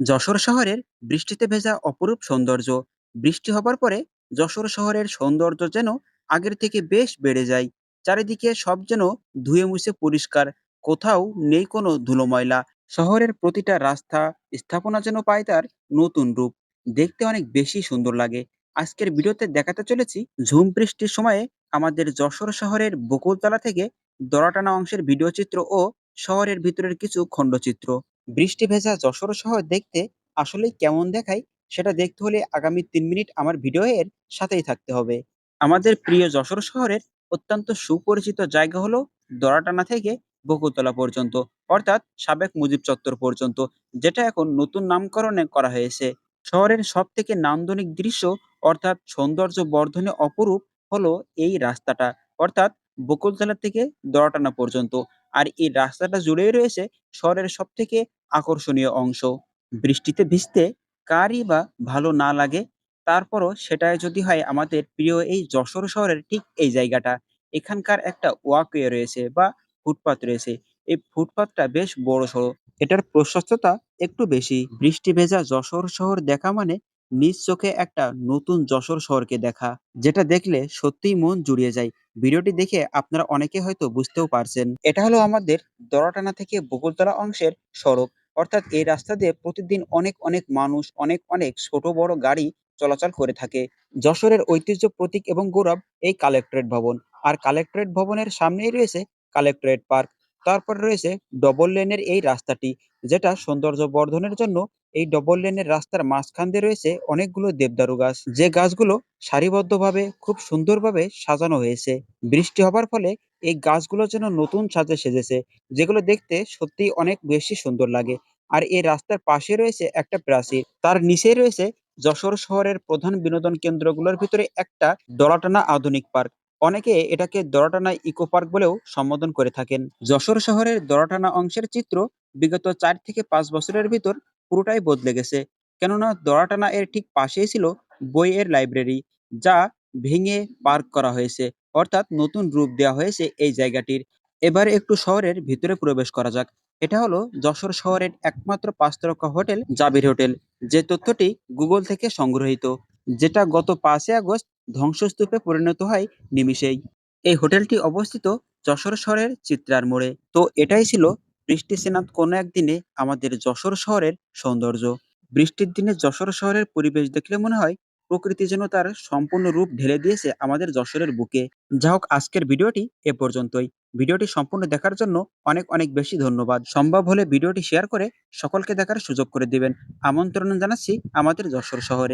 যশোর শহরের বৃষ্টিতে ভেজা অপরূপ সৌন্দর্য। বৃষ্টি হবার পরে যশোর শহরের সৌন্দর্য যেন আগের থেকে বেশ বেড়ে যায়। চারিদিকে সব যেন ধুয়ে মুছে পরিষ্কার, কোথাও নেই কোনো ধুলো ময়লা শহরের প্রতিটা রাস্তা, স্থাপনা যেন পায় তার নতুন রূপ। দেখতে অনেক বেশি সুন্দর লাগে। আজকের ভিডিওতে দেখাতে চলেছি ঝুম বৃষ্টির সময়ে আমাদের যশোর শহরের বকুলতলা থেকে দরাটানা অংশের ভিডিও চিত্র ও শহরের ভিতরের কিছু খণ্ডচিত্র। বৃষ্টি ভেজা যশোর শহর দেখতে আসলেই কেমন দেখায় সেটা দেখতে হলে আগামী তিন মিনিট আমার ভিডিও এর সাথেই থাকতে হবে। আমাদের প্রিয় যশোর শহরের অত্যন্ত সুপরিচিত জায়গা হলো দরাটানা থেকে বকুলতলা পর্যন্ত, অর্থাৎ সাবেক মুজিব চত্বর পর্যন্ত, যেটা এখন নতুন নামকরণে করা হয়েছে। শহরের সব থেকে নান্দনিক দৃশ্য, অর্থাৎ সৌন্দর্য বর্ধনে অপরূপ, হলো এই রাস্তাটা, অর্থাৎ বকুলতলা থেকে দরাটানা পর্যন্ত। আর এই রাস্তাটা জুড়েই রয়েছে শহরের সব থেকে আকর্ষণীয় অংশ। বৃষ্টিতে ভিজতে কারই বা ভালো না লাগে? তারপরও সেটাই যদি হয় আমাদের প্রিয় এই যশোর শহরের ঠিক এই জায়গাটা। এখানকার একটা ওয়াকওয়ে রয়েছে বা ফুটপাত রয়েছে। এই ফুটপাতটা বেশ বড়সড়। এটার প্রশস্ততা একটু বেশি। বৃষ্টি ভেজা যশোর শহর দেখা মানে নিজ চোখে একটা নতুন যশোর শহরকে দেখা। যেটা দেখলে সত্যিই মন জুড়িয়ে যায়। ভিডিওটি দেখে আপনারা অনেকে হয়তো বুঝতেও পারছেন। এটা হলো আমাদের দরাটানা থেকে বকুলতলা অংশের সড়ক। অর্থাৎ এই রাস্তা দিয়ে প্রতিদিন অনেক অনেক মানুষ, অনেক অনেক ছোট, বড় গাড়ি চলাচল করে থাকে। যশোরের ঐতিহ্য প্রতীক এবং গৌরব এই কালেক্টরেট ভবন। আর কালেক্টরেট ভবনের সামনেই রয়েছে কালেক্টরেট পার্ক। তারপরে রয়েছে ডবল লেনের এই রাস্তাটি, যেটা সৌন্দর্য বর্ধনের জন্য এই ডবল লেনের রাস্তার মাঝখান দিয়ে রয়েছে অনেকগুলো দেবদারু গাছ। যে গাছগুলো সারিবদ্ধভাবে খুব সুন্দরভাবে সাজানো হয়েছে। বৃষ্টি হবার ফলে এই গাছগুলো যেন নতুন সাজে সেজেছে, যেগুলো দেখতে সত্যিই অনেক বেশি সুন্দর লাগে। আর এই রাস্তার পাশে রয়েছে একটা প্রাচীর। তার নিচেই রয়েছে যশোর শহরের প্রধান বিনোদন কেন্দ্রগুলোর ভিতরে একটা ডলাটানা আধুনিক পার্ক। অনেকে এটাকে দরাটানা ইকো পার্ক বলেও সম্বোধন করে থাকেন। যশোর শহরের দরাটানা অংশের চিত্র বিগত চার থেকে পাঁচ বছরের ভিতর পুরোটাই বদলে গেছে। কেননা দরাটানা এর ঠিক পাশেই ছিল বইয়ের লাইব্রেরি, যা ভেঙে পার্ক করা হয়েছে। অর্থাৎ নতুন রূপ দেওয়া হয়েছে এই জায়গাটির। এবার একটু শহরের ভিতরে প্রবেশ করা যাক। এটা হলো যশোর শহরের একমাত্র পাঁচতারকা হোটেল, জাবির হোটেল। যে তথ্যটি গুগল থেকে সংগ্রহীত, যেটা গত পাঁচই আগস্ট ধ্বংসস্তূপে পরিণত হয় নিমিষেই। এই হোটেলটি অবস্থিত যশোর শহরের চিত্রার মোড়ে। তো এটাই ছিল বৃষ্টি স্নাত কোনো একদিনে আমাদের যশোর শহরের সৌন্দর্য। বৃষ্টির দিনে যশোর শহরের পরিবেশ দেখলে মনে হয় প্রকৃতি যেন তার সম্পূর্ণ রূপ ঢেলে দিয়েছে আমাদের যশোরের বুকে। যা হোক, আজকের ভিডিওটি এ পর্যন্তই। ভিডিওটি সম্পূর্ণ দেখার জন্য অনেক অনেক বেশি ধন্যবাদ। সম্ভব হলে ভিডিওটি শেয়ার করে সকলকে দেখার সুযোগ করে দিবেন। আমন্ত্রণ জানাচ্ছি আমাদের যশোর শহরে।